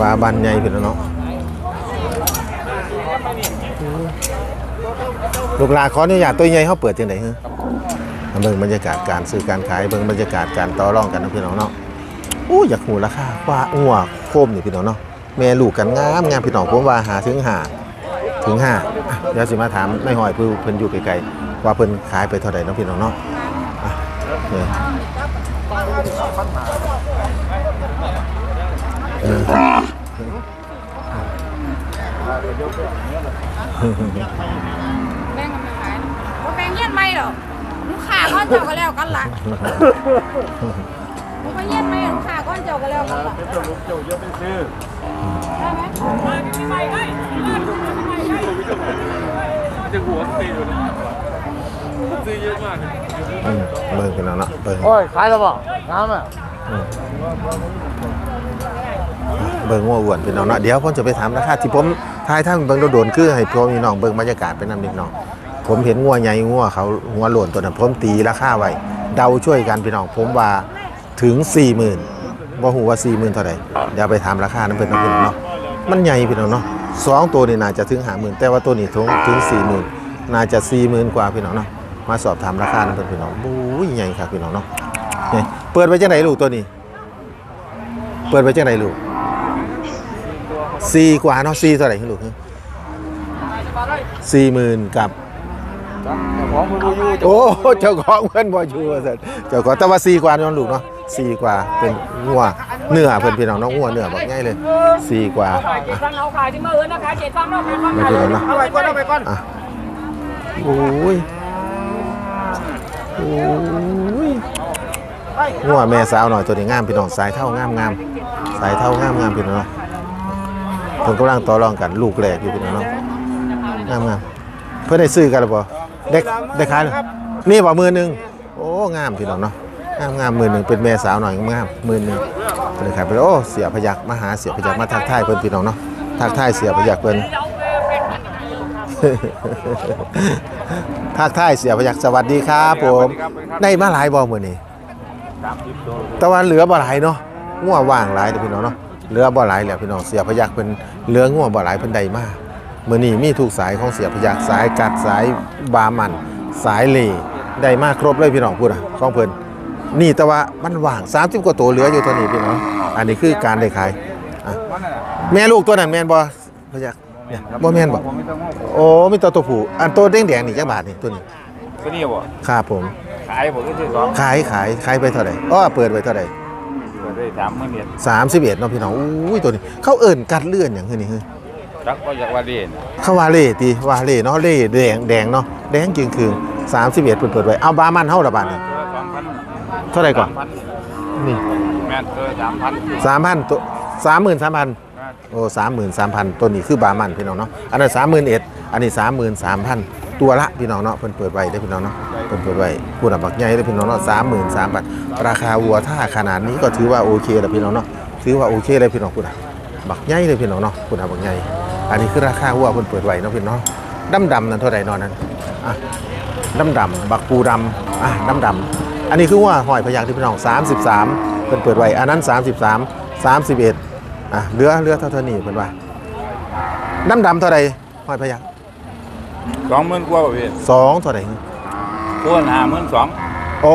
บาบันใหญ่พี่น้องลูกหลานขออนุญาตตัวใหญ่เขาเปิดจังได๋ฮะเบิ่งบรรยากาศการซื้อการขายเบิ่งบรรยากาศการต่อรองกันนะพี่น้องเนาะอู้อยากหูราคาว่างัวโคมนี่พี่น้องเนาะแม่ลูกกันงามงามพี่น้องผมว่าหาถึงหาถึงห้าเดี๋ยวสิมาถามไม่หอยเพิ่นเพิ่นอยู่ไกลๆว่าเพิ่นขายไปเท่าไหร่เนาะพี่น้องเนาะอะเนี่ย แบ่งกันไปขายว่าแบ่งเงี้ยนไม่หรอกลูกค้าก้อนเจ้าก็แล้วกันละผมไปเงี้ยนไม่ลูกค้าก้อนเจ้าก็แล้วกันละเจ้าลูกเจ้าเยอะเป็นซื้อได้ไหมจะหัวตีอยู่นะซื้อเยอะมากอืมเบิ่งพี่น้องเนะเบิ่งโอ้ยขายแล้วบ่น้ำอะ เบิ่งงัวอ้วนพี่น้องเนาะเดี๋ยวผมจะไปถามราคาที่ผมทายท่านเบิ่งโดนๆคือให้พ่อพี่น้องเบิ่งบรรยากาศไปนำนิดน้องผมเห็นงัวใหญ่งัวเขางัวหลนตัวนั้นผมตีราคาไว้เดาช่วยกันพี่น้องผมว่าถึง 40,000บ่ฮู้ว่า 40,000เท่าใดเดี๋ยวไปถามราคานั้นเพิ่นเนาพี่น้องเนาะมันใหญ่พี่น้องเนาะสองตัวนี่น่าจะถึง50,000แต่ว่าตัวนี้ถึงถึง40,000น่าจะ40,000กว่าพี่น้องเนาะมาสอบถามราคานั้นเพิ่นพี่น้องบู้ยใหญ่ครับพี่น้องเนาะเปิดไว้จังไดลูกตัวนี้ เปิดไว้จังไดลูก สี่กว่าเนาะสี่เท่าไหร่ลูกสี่หมื่นกับของมือดูอยู่โอ้เจ้าของเพื่อนบอยู่ว่าซั่นเจ้าของแต่ว่าสี่กว่าเนาะลูกเนาะสี่กว่าเป็นงัวเนื้อเพิ่นพี่น้องเนาะงัวเนื้อบอกง่ายเลยสี่กว่าเจ็ดฟังเราขายที่มือนะคะเจ็ดฟังเราขายฟังไม่พี่น้องเนาะเอาไปก่อนเอาไปก่อนอะโอ้ยโอ้ยงัวแม่สาวหน่อยตัวนี้งามพี่น้องสายเท่างามงามสายเท่างามงามพี่น้องเนาะเพิ่นกำลังต่อรองกันลูกแรกอยู่พี่น้องเนาะงามงามเพื่อนได้ซื้อกันหรือเปล่าเด็กได้ขายเหรอนี่บ่มือหนึ่งโอ้งามพี่น้องเนาะงามงามมือหนึ่งเป็นแม่สาวหน่อยงามมือหนึ่งเพิ่นได้ขายไปโอ้เสียพยักมาหาเสียพยักมาทักทายเพิ่นพี่น้องเนาะทักทายเสียพยักเพิ่นทักทายเสียพยักสวัสดีครับผมได้มาหลายบ่มื้อนี้สามสิบตัวแต่ว่าเหลือบ่หลายเนาะงัวว่างหลายเด้อพี่น้องเนาะเหลือบ่หลายแล้วพี่น้องเสียพยักเพิ่น เหลืองัวบ่หลายเพิ่นได้มามื้อนี้มีทุกสายของเสียพยักสายกัดสายบามัน สายเหล่ได้มาครบเลยพี่น้องพูดอะของเพิ่นนี่แต่ว่ามันว่าง30กว่าตัวเหลืออยู่ตัวนี้พี่น้องอันนี้คือการได้ขายอะแม่ลูกตัวนั้นแม่นบ่พยักเนี่ยบ่แม่นบ่ผมไม่ต้องโอ้มีตัวตัวผู้อันตัวแดงๆนี่จักบาทนี่ตัวนี้ก็นี่บ่ครับผมขายผมก็ซื้อสองขายขายขายไปเท่าไหร่อ้อเปิดไว้เท่าไหร่เปิ ดได้สามหมื่นเดียนสามสิบเอ็ดเนาะพี่น้องอุ้ยตัวนี้ เขาเอิ่นกัดเลื่อนอย่างคือนี่คือรักก็อยากว่าเด่นเขาว่าเล่ตีว่าเล่เนาะเล่แดงแดงเนาะแดงจริงคือสามสิบเอ็ดเปิดเปิดไว้เอาบามันเท่าละบาทนี่ตัวสองพันเท่าไหร่ก่อนพันนี่แม่นตัวสามพันสามพันตัวสามหมื่นสามพันโอ้สามหมื่นสามพันตัวนี้คือบามันพี่น้องเนาะอันนั้นสามหมื่นเอ็ดอันนี้สามหมื่นสามพันตัวละพี่น้องเนาะเพิ่นเปิดไว้ได้อพี่น้องเนาะ เพิ่นเปิดไว้พูดอะบักใหญ่ได้อพี่น้องเนาะสามหมื่นสามพันราคาวัวถ้าขนาดนี้ก็ถือว่าโอเคแล้วพี่น้องเนาะถือว่าโอเคเลยพี่น้องพูดอะบักใหญ่เลยพี่น้องเนาะพูดอะบักใหญ่อันนี้คือราคาวัวเพิ่นเปิดไว้เนาะพี่น้องดำดำๆนั่นเท่าไหร่เนอนนั้นอะดำดำๆบักปูดำอะดำดำๆอันนี้คือว่าหอยพยักที่พี่น้อง33เพิ่นเปิดไว้อันนั้น33 31อะเหลือเหลือเท่าเท่านี้เพิ่นว่าดำดำๆเท่าไหร่หอยพยักสองหมื่นกว่าพี่สองเท่าไหร่ ควรหาหมื่นสองโอ้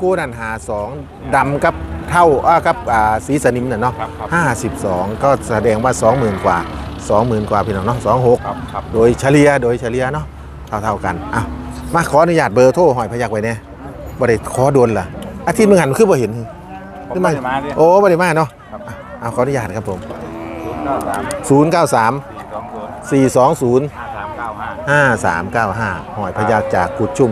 คู่นั่นหาสองดำกับเท่าอ่ากับอ่าสีสนิมน่ะเนาะครับครับ ห้าสิบสองก็แสดงว่าสองหมื่นกว่าสองหมื่นกว่าพี่น้องเนาะสองหกครับครับโดยเฉลี่ยโดยเฉลี่ยเนาะเท่าเท่าๆกันอะมาขออนุญาตเบอร์โทรหอยพยักไว้เนี่ยบ่ได้ขอโดนล่ะอาทิตย์มึงหันคือบ่เห็นผมไม่ได้มาดิ โอ้บ่ได้มาเนาะครับ อะเอาขออนุญาตครับผมศูนย์เก้าสาม093สี่สองศูนย์420ห้าสามเก้าห้า 5395 หอยพยักจากกุดชุม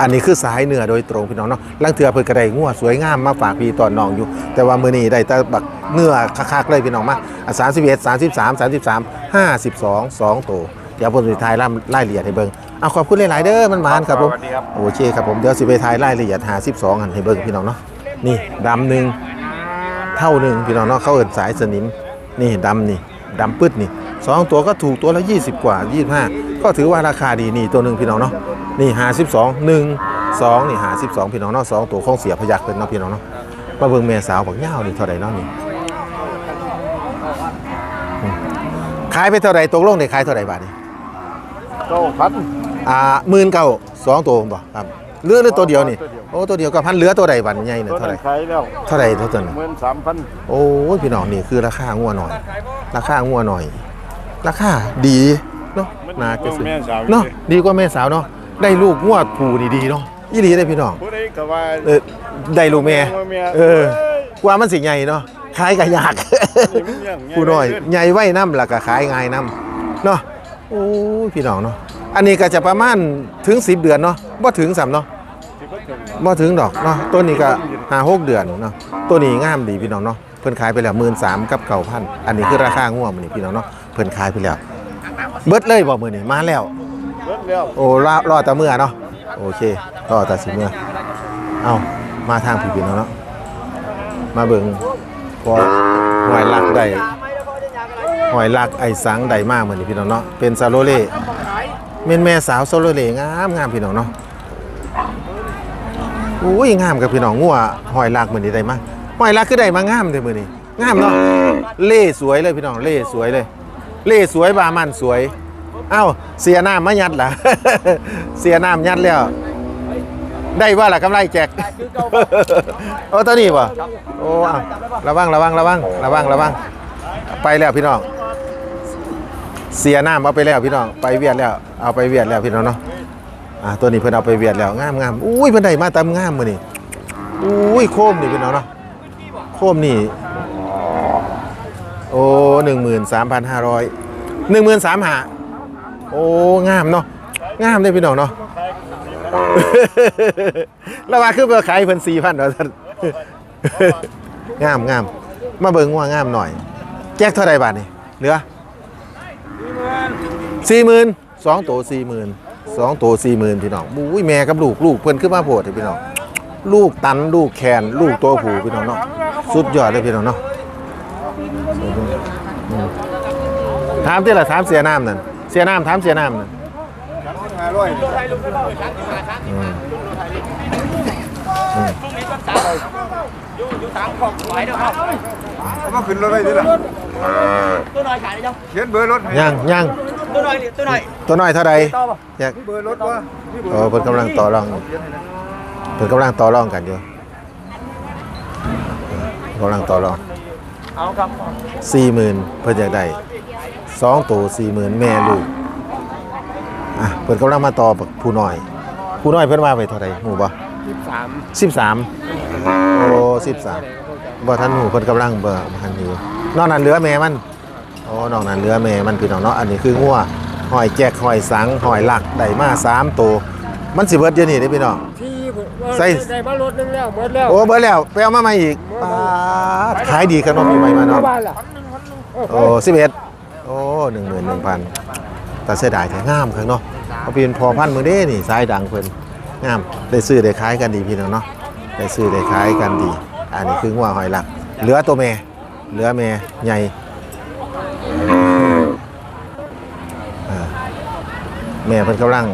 อันนี้คือสายเหนือโดยตรงพี่น้องเนาะลังเถือเพิ่นกระไดงัวสวยงามมาฝากพี่ตอนน้องอยู่ แต่ว่ามื้อนี้ได้แต่บักเนื้อคักๆเลยพี่น้องมาอะ31 33 33 52 2ตัวเดี๋ยวผมสิทายล่ำรายละเอียดให้เบิ่งเอาขอบคุณหลายๆเด้อมันหมานครับผมสวัสดีครับโอเคครับผมเดี๋ยวสิไปทายรายละเอียด52หันให้เบิ่งพี่น้องเนาะนี่ดำหนึ่งเท่าหนึ่งพี่น้องเนาะเขาเอิ้นสายสนิมนี่ดำนี่ดำปึ๊ดนี่สองตัวก็ถูกตัวละ 20 กว่า 25 ก็ถือว่าราคาดีนี่ตัวหนึ่งพี่น้องเนาะนี่52 1 2นี่52พี่น้องเนาะสองตัวของเสียพยักเป็นเนาะพี่น้องเนาะมาเบิ่งแม่สาวบักย่าวนี่เท่าไหร่เนาะนี่ขายไปเท่าไหร่ตกลงได้ขายเท่าไหร่บาทนี่เก้าพันอ่าหมื่นเก้าสองตัวบ่ครับเหลือหรือตัวเดียวนี่โอ้ตัวเดียวก็พันเหลือตัวใดบันใหญ่เนี่ยตัวเท่าไหนั้ร่นขายแล้วเท่าไหร่เท่าตัวนั้นหมื่นสามพันโอ้ยพี่น้องนี่คือราคางัวหน่อย ราคางัวหน่อย ราคาดีเนาะ น่าจะซื้อแม่สาวเนาะดีกว่าแม่สาวเนาะได้ลูกงัวผูนี่ดีเนาะยี่ดีได้พี่น้องผู้ใดก็ว่าเออได้ลูกแม่ว่าแม่เออกว่ามันสิใหญ่เนาะขายก็ยากนี่มันยังผู้น้อยใหญ่ไว้น้ำแล้วก็ขายง่ายน้ำเนาะโอ้ยพี่น้องเนาะอันนี้ก็จะประมาณถึง10เดือนเนาะบ่ถึงสามเนาะบ่ถึงดอกเนาะตัวนี้ก็หาหกเดือนเนาะตัวนี้งามดีพี่น้องเนาะเพิ่นขายไปแล้วหมื่นสามกับเก่าพันอันนี้คือราคาง่วงมันนี่พี่น้องเนาะเพิ่นขายไปแล้ว เบิดเลยบ่มื้อนี้มาแล้ว เบิดแล้วโอ้รอรอแต่เมื่อเนาะโอเครอแต่สิเมื่อเอามาทางพี่พี่น้องเนาะมาเบิ่งพอหอยลักได้หอยลักไอ้สังได้มากมื้อนี้พี่น้องเนาะเป็นซาโลเล่แม่นแม่สาวซาโลเล่งามงามพี่น้องเนาะอุ้ยงามกับพี่น้องงัวหอยลากมือนี้ได้มาหอยลากคือได้มางามเด้มือนี้งามเนาะเล่สวยเลยพี่น้องเล่สวยเลย เล่สวยบามันสวย เอ้าเสียน้ำมายัดล่ะ เสียน้ำยัดแล้ว ได้ว่าล่ะกำไรแจกโอ้ตัวนี้ป่ะโอ้เอาระวังระวังระวังระวังระวัง ไปแล้วพี่น้อง เสียน้ำเอาไปแล้วพี่น้อง ไปเวียดแล้ว เอาไปเวียดแล้วพี่น้องเนาะอ่าตัวนี้เพิ่นเอาไปเวียดแล้วงามงามอุ้ยเพิ่นได้มาตามงามมื้อนี้อุ้ยโคมนี่พี่น้องเนาะโคมนี่ อ้หนึ่งหมื่นสามพันห้าร้อยหนึ่งหมื่นสามหาโอ้งามเนาะงามเลยพี่น้องเนาะแล้วว่าคือเบอร์ขายเพิ่นสี่พันเนาะงามงามมาเบิ่งว่างามหน่อย แจกเท่าไรบาทนี่เหลือสี่หมื่นสองตัวสี่หมื่นสองตัวสี่หมื่นพี่น้องบุ้ยแม่กับลูกลูกเพิ่นขึ้นมาโพดเลยพี่น้องลูกตันลูกแคนลูกตัวผูพี่น้องเนาะสุดยอดเลยพี่น้องเนาะอืม ถามที่ละถามเสียน้ำนั่นเสียน้ำถามเสียน้ำนั่นห้าร้อยู่อยู่ตามของไหวเด้อครับเอามาขึ้นรถได้ดิล่ะตัวน้อยขายได้ยังเขียนเบอร์รถให้ยังยังตัวน้อยตัวน้อยตัวน้อยเท่าไรอยากเบอร์รถวะอร์โอ้เพิ่นกำลังต่อรองเพิ่นกำลังต่อรองกันอยู่กำลังต่อรองเอาครับสี่หมื่นเพิ่นอยากได้ สองตัวสี่หมื่นแม่ลูกอะเพิ่นกำลังมาต่อบักผู้น้อย ผู้น้อยเพิ่นว่าไปเท่าไหร่หมู่บ่สามสิบสามโอ้สิบสามบ่ทันหมู่เพิ่นกำลังเบ่บ่ทันอยู่นอกนั้นเหลือแม่มันโอ้นอกนั้นเหลือแม่มันพี่น้องเนาะอันนี้คืองัวหอยแจกหอยสังหอยหลักได้มาสามตัวมันสิเบิดเดี๋ยวนี้เด้อพี่น้องที่ใส่ได้มารถนึงแล้วหมดแล้วโอ้เบิดแล้วไปเอามาใหม่อีกป๊าดขายดีขนมปีใหม่มาเนาะบ้านล่ะโอ้สิบเอ็ด โอ้หนึ่งหมื่นหนึ่งพันแต่เสียดายแต่งามครับเนาะเอาเป็นพอพันมือเด้นี่สายดังเพิ่นงามได้ซื้อได้ขายกันดีพี่น้องเนาะได้ซื้อได้ขายกันดี อันนี้คืองัวหอยหลัก เหลือตัวแม่เหลือแม่ใหญ่อ่าแม่เพิ่นกำลัง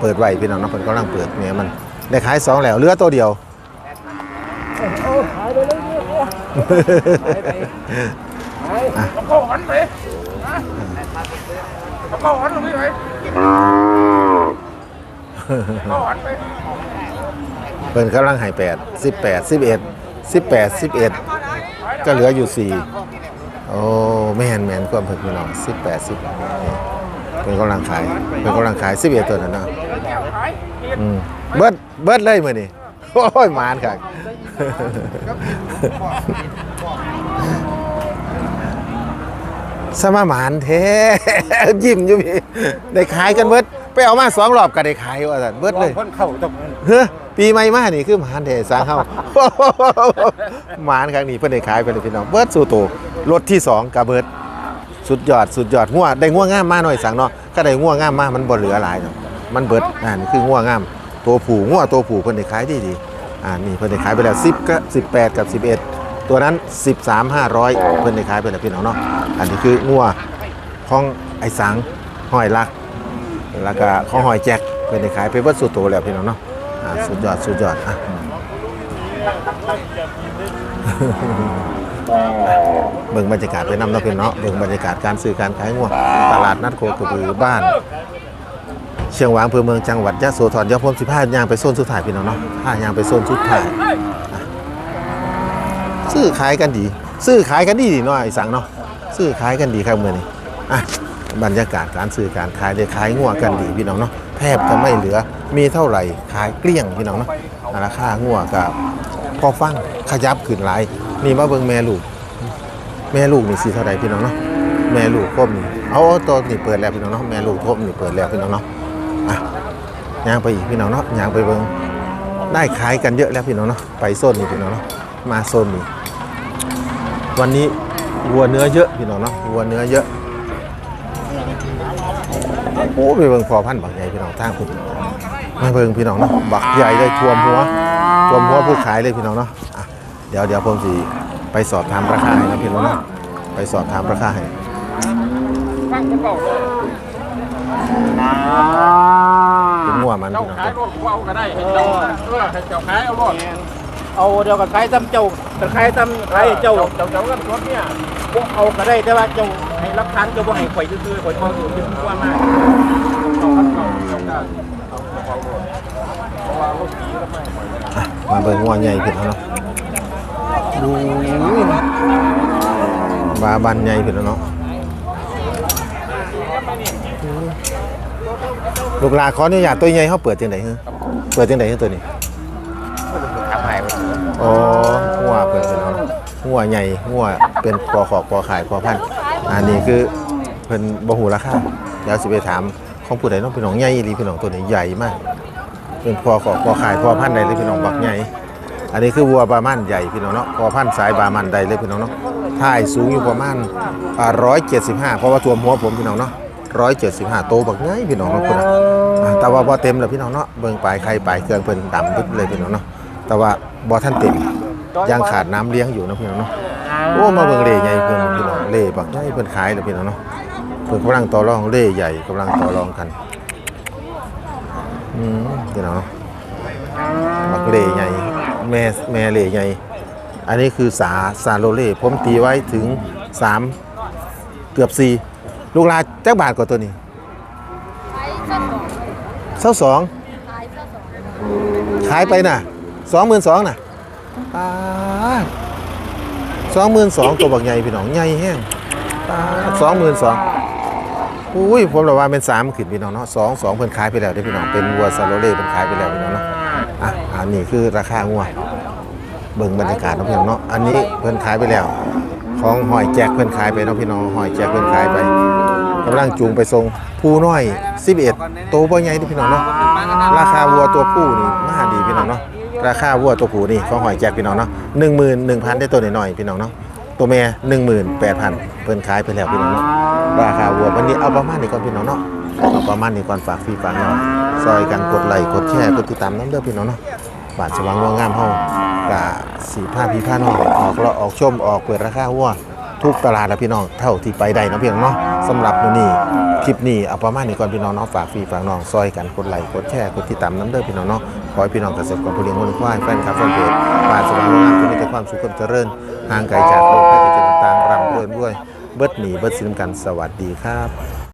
เปิดไว้พี่น้องเนาะเพิ่นกำลังเปิดแม่มันได้ขายสองแล้วเหลือตัวเดียว เข้าหันไปเข้าหันตรงนี้ไหันไปเพิ่นกำลังให้แปดสิบแปดสิบเอ็ดสิบแปดสิบเอ็ดก็เหลืออยู่สี่โอ้แม่นแม่นความเพิ่นพี่น้องสิบแปดสิบเป็นกำลังขายเป็นกำลังขายสิบเอ็ดตัวนั้นเนาะอืมเบิดเบิดเลยมือนี้โอ้ยหมานคัก สมาหมานแท้ยิ้มอยู่พี่ได้ขายกันเบิดไปเอามาสองรอบก็ได้ขายว่าซั่นเบิดเลยคนเข้าต้องเฮ้ยปีใหม่มานี่คือหมานเดสางเฮาหมานครั้งนี้เพิ่นได้ขายไปเลยพี่น้องเบิดสู่โตรถที่สองกับเบิดสุดยอดสุดยอดงัวได้งัวงามมาหน่อยสั่งเนาะก็ได้งัวงามมามันบ่เหลือหลายเนาะมันเบิดอ่านี่คืองัวงาม ตัวผู้งัวตัวผู้เพิ่นได้ขายดีดีอ่านี่เพิ่นได้ขายไปแล้ว10กับ18กับ11 ตัวนั้น 13 500 เพิ่นได้ขายไปแล้วพี่น้องเนาะอันนี้คืองัวของไอ้สังห้อยลัก แล้วก็ของหอยแจ็คเพิ่นได้ขายไปเบิดสู่โตแล้วพี่น้องเนาะอ่าสุดยอดสุดยอดอะเบิ่งบิ่งบรรยากาศไปนำเนาะพี่น้องเนาะเบิ่งบรรยากาศการซื้อการขายงัวตลาดนัดโคกระบือบ้าน เชียงหวางอำเภอเมืองจังหวัดยะโสธรเดี๋ยวผมสิพาย่างไปโซนสุดท้ายพี่น้องเนาะพาย่างไปโซนสุดท้ายอะ ซื้อขายกันดี ซื้อขายกันดีดีเนาะไอ้สังเนาะซื้อขายกันดีครับเมื้อนี้อะบรรยากาศการซื้อการขายได้ขายงัวกันดีพี่น้องเนาะแทบจะไม่เหลือมีเท่าไหร่ขายเกลี้ยงพี่น้องเนาะราคางัวกับพอฟังขยับขึ้นหลายนี่มาเบิ่งแม่ลูก แม่ลูกนี่สิเท่าไหร่พี่น้องเนาะแม่ลูกคมนี่เอาตัวนี่เปิดแล้วพี่น้องเนาะแม่ลูกคมนี่เปิดแล้วพี่น้องเนาะอะยางไปอีกพี่น้องเนาะยางไปเบิ่งได้ขายกันเยอะแล้วพี่น้องเนาะไปโซนนี่พี่น้องเนาะมาโซนนี้ วันนี้วัวเนื้อเยอะพี่น้องเนาะวัวเนื้อเยอะโอ้ไปเบิ่งพอพันธุ์บักใหญ่พี่น้องทางคุณมาเบิ่งพี่น้องเนาะบักใหญ่เลยท่วมหัวท่วมหัวผู้ขายเลยพี่น้องเนาะอะเดี๋ยวเดี๋ยวผมสิไปสอบถามราคาให้นะพี่น้องเนาะไปสอบถามราคาให้ฟังคนบอกเลยเป็นงัวมันเจ้าพี่น้องขายรถเว้าก็ได้ให้เจ้าเออให้เจ้าขายเอารถ เอาเดียวกับใครตำเจ้าแต่ใครตำใครเจ้าเจ้าเจ้ากันรถเนี่ยพวกเอาก็ได้แต่ว่าเจ้าให้รับทานเจ้าบ่ให้ข่อยซื่อๆข่อยมองอยู่ที่ว่ามากมาเบิ่งงัวใหญ่พี่น้องเนาะดูบาบันใหญ่พี่น้องเนาะลูกหลานขออนุญาตตัวใหญ่เขาเปิดจังไดฮะเปิดจังไดฮะตัวนี้ทำให้ อ๋องัวเปิดพี่น้องเนาะงัวใหญ่งัวเป็นปอขอกปอขายปอพันอันนี้คือเพิ่นบ่ฮู้ราคาเดี๋ยวสิไปถามของผู้ใดเน้องพี่น้องใหญ่อีหลีพี่น้องตัวนี้ใหญ่มากเป็นพอขอกพอขายพอพันใดเลยพี่น้องบักใหญ่อันนี้คือวัวบามันใหญ่พี่น้องเนาะพอพันสายบามันใดเลยพี่น้องเนาะท่ายสูงอยู่ประมาณร้อยเจ็ดสิบห้าเพราะว่าตัวหัวผมพี่น้องเนาะร้อยเจ็ดสิบห้าโตบักใหญ่พี่น้องเนาะคุณอะแต่ว่าบ่เต็มเลยพี่น้องเนาะเบิ่งปลายไปลายเครื่องเพิ่นดำดึกเลยพี่น้องเนาะแต่ว่า บ่ท่านเต็มยังขาดน้ำเลี้ยงอยู่นะพี่น้องเนาะโอ้มาเบิ่งเล่ใหญ่เพิ่นพี่น้องเล่บักใหญ่เพิ่นขายเลยพี่น้องเนาะเพิ่นกำลังต่อรองเล่ใหญ่กำลังต่อรองกันอืมพี่น้องเนาะบักเล่ใหญ่แม่แม่เล่ใหญ่อันนี้คือสาซาโลเล่ผมตีไว้ถึง3เกือบ4ลูกลาจักบาทกว่าตัวนี้เท่าสองขายไปน่ะ สองหมื่นสองน่ะสองหมื่นสองตัวบักใหญ่พี่น้องใหญ่แห้งสองหมื่นสองอุ้ยผมเราว่าเป็นสามขึ้นพี่น้องเนาะสองสองเพิ่นขายไปแล้วเด้อพี่น้องเป็นวัวซาโลเล่เพิ่นขายไปแล้วพี่น้องเนาะอะอันนี้คือราคางัวเบิ่งบรรยากาศเนาะพี่น้องเนาะอันนี้เพิ่นขายไปแล้ว ของหอยแจกเพิ่นขายไปเนาะพี่น้องหอยแจกเพิ่นขายไปกำลังจูงไปส่งผู้น้อย11โตบ่ใหญ่เด้อพี่น้องเนาะราคาวัวตัวผู้นี่มาดีพี่น้องเนาะ ราคาวัวตัวผู้นี่ของหอยแจกพี่น้องเนาะ11,000ได้ตัวน้อยๆพี่น้องเนาะตัวแม่18,000เพิ่นขายไปแล้วพี่น้องเนาะราคาวัววันนี้เอาประมาณนี้ก่อนพี่น้องเนาะเอาประมาณนี้ก่อนฝากพี่ฝากน้องซอยกันกดไลค์กดแชร์กดติดตามน้ำเด้อพี่น้องเนาะบาทสว่างวัวงามเฮากะสีผ้าพี่ผ้าน้องออกแล้วออกชมออกเปิดราคาวัวทุกตลาดนะพี่น้องเท่าที่ไปได้นะพี่น้องเนาะสำหรับมื้อนี้ค ลิปนี้เอาประมาณนี้ก่อนพี่น้องเนาะฝากฟีฝากน้องซอยกันกดไลค์กดแชร์กดติดตามน้ำเด้อพี่น้องเนาะขอให้พี่น้องเกษตรกรผู้เลี้ยงวัวควายแฟนคลับแฟนเพจบาสว่างงามที่มีแต่ความสุขความเจริญห่างไกลจากโรคภัยไข้เจ็บต่างๆร่ำรวยด้วยเบิดหนีเบิดสินกันสวัสดีครับ